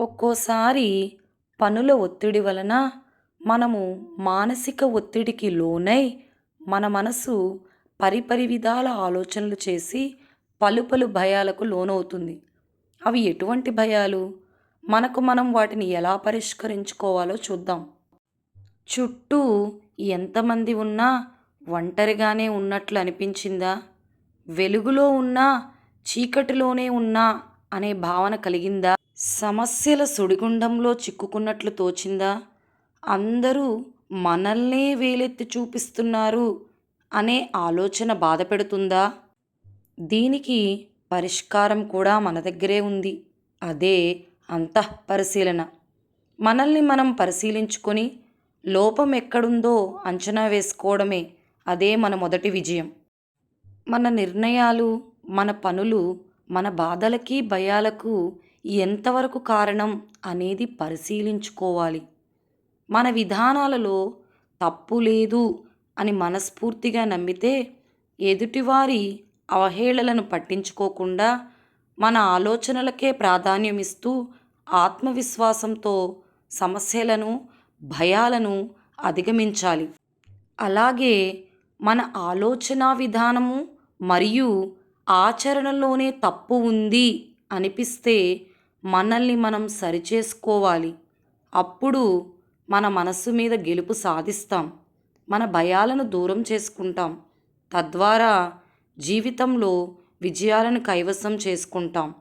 ఒక్కోసారి పనుల ఒత్తిడి వలన మనము మానసిక ఒత్తిడికి లోనై మన మనసు పరిపరి విధాల ఆలోచనలు చేసి పలు పలు భయాలకు లోనవుతుంది. అవి ఎటువంటి భయాలు? మనకు మనం వాటిని ఎలా పరిష్కరించుకోవాలో చూద్దాం. చుట్టూ ఎంతమంది ఉన్నా ఒంటరిగానే ఉన్నట్లు అనిపించిందా? వెలుగులో ఉన్నా చీకటిలోనే ఉన్నా అనే భావన కలిగిందా? సమస్యల సుడిగుండంలో చిక్కుకున్నట్లు తోచిందా? అందరూ మనల్నే వేలెత్తి చూపిస్తున్నారు అనే ఆలోచన బాధ పెడుతుందా దీనికి పరిష్కారం కూడా మన దగ్గరే ఉంది. అదే అంతఃపరిశీలన. మనల్ని మనం పరిశీలించుకొని లోపం ఎక్కడుందో అంచనా వేసుకోవడమే అదే మన మొదటి విజయం. మన నిర్ణయాలు మన పనులు మన బాధలకి భయాలకు ఎంతవరకు కారణం అనేది పరిశీలించుకోవాలి. మన విధానాలలో తప్పు లేదు అని మనస్ఫూర్తిగా నమ్మితే ఎదుటివారి అవహేళలను పట్టించుకోకుండా మన ఆలోచనలకే ప్రాధాన్యమిస్తూ ఆత్మవిశ్వాసంతో సమస్యలను భయాలను అధిగమించాలి. అలాగే మన ఆలోచన విధానము మరియు ఆచరణలోనే తప్పు ఉంది అనిపిస్తే మనల్ని మనం సరిచేసుకోవాలి. అప్పుడు మన మనస్సు మీద గెలుపు సాధిస్తాం. మన భయాలను దూరం చేసుకుంటాం. తద్వారా జీవితంలో విజయాలను కైవసం చేసుకుంటాం.